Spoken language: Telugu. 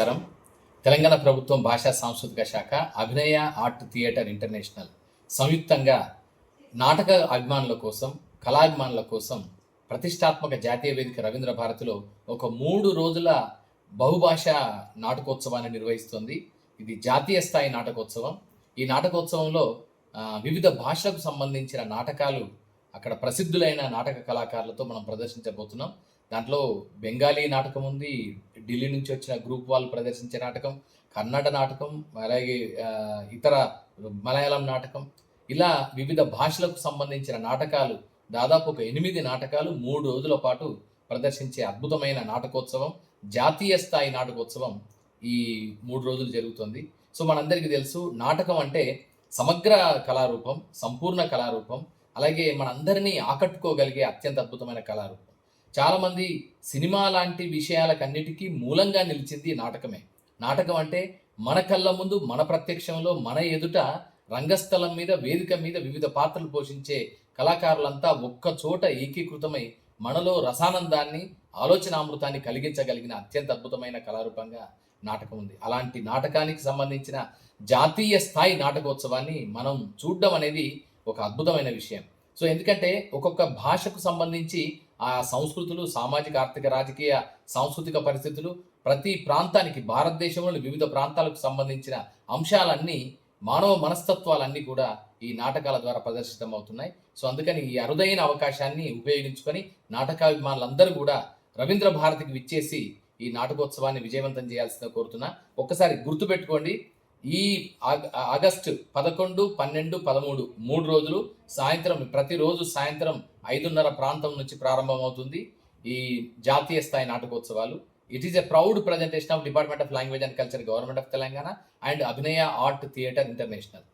నమస్కారం. తెలంగాణ ప్రభుత్వం భాషా సాంస్కృతిక శాఖ అభినయ ఆర్ట్ థియేటర్ ఇంటర్నేషనల్ సంయుక్తంగా నాటక అభిమానుల కోసం కళాభిమానుల కోసం ప్రతిష్టాత్మక జాతీయ వేదిక రవీంద్ర భారతిలో ఒక మూడు రోజుల బహుభాషా నాటకోత్సవాన్ని నిర్వహిస్తుంది. ఇది జాతీయ స్థాయి నాటకోత్సవం. ఈ నాటకోత్సవంలో వివిధ భాషలకు సంబంధించిన నాటకాలు అక్కడ ప్రసిద్ధులైన నాటక కళాకారులతో మనం ప్రదర్శించబోతున్నాం. దాంట్లో బెంగాలీ నాటకం ఉంది ఢిల్లీ నుంచి వచ్చిన గ్రూప్ వాళ్ళు ప్రదర్శించే నాటకం కన్నడ నాటకం అలాగే ఇతర మలయాళం నాటకం ఇలా వివిధ భాషలకు సంబంధించిన నాటకాలు దాదాపు ఒక ఎనిమిది నాటకాలు మూడు రోజుల పాటు ప్రదర్శించే అద్భుతమైన నాటకోత్సవం జాతీయ స్థాయి నాటకోత్సవం ఈ మూడు రోజులు జరుగుతుంది. సో మనందరికీ తెలుసు నాటకం అంటే సమగ్ర కళారూపం సంపూర్ణ కళారూపం అలాగే మనందరినీ ఆకట్టుకోగలిగే అత్యంత అద్భుతమైన కళారూపం. చాలామంది సినిమా లాంటి విషయాలకన్నిటికీ మూలంగా నిలిచింది నాటకమే. నాటకం అంటే మన కళ్ళ ముందు మన ప్రత్యక్షంలో మన ఎదుట రంగస్థలం మీద వేదిక మీద వివిధ పాత్రలు పోషించే కళాకారులంతా ఒక్క చోట ఏకీకృతమై మనలో రసానందాన్ని ఆలోచనామృతాన్ని కలిగించగలిగిన అత్యంత అద్భుతమైన కళారూపంగా నాటకం ఉంది. అలాంటి నాటకానికి సంబంధించిన జాతీయ స్థాయి నాటకోత్సవాన్ని మనం చూడడం అనేది ఒక అద్భుతమైన విషయం. సో ఎందుకంటే ఒక్కొక్క భాషకు సంబంధించి ఆ సంస్కృతులు సామాజిక ఆర్థిక రాజకీయ సాంస్కృతిక పరిస్థితులు ప్రతి ప్రాంతానికి భారతదేశంలోని వివిధ ప్రాంతాలకు సంబంధించిన అంశాలన్నీ మానవ మనస్తత్వాలన్నీ కూడా ఈ నాటకాల ద్వారా ప్రదర్శితం అవుతున్నాయి. సో అందుకని ఈ అరుదైన అవకాశాన్ని ఉపయోగించుకొని నాటకాభిమానులందరూ కూడా రవీంద్ర భారతికి విచ్చేసి ఈ నాటకోత్సవాన్ని విజయవంతం చేయాల్సిందిగా కోరుతున్నా. ఒక్కసారి గుర్తుపెట్టుకోండి ఈ ఆగస్టు పదకొండు పన్నెండు పదమూడు మూడు రోజులు సాయంత్రం ప్రతిరోజు సాయంత్రం ఐదున్నర ప్రాంతం నుంచి ప్రారంభమవుతుంది ఈ జాతీయ స్థాయి నాటకోత్సవాలు. It is a proud presentation of department of language and culture government of Telangana and Abhinaya art theatre international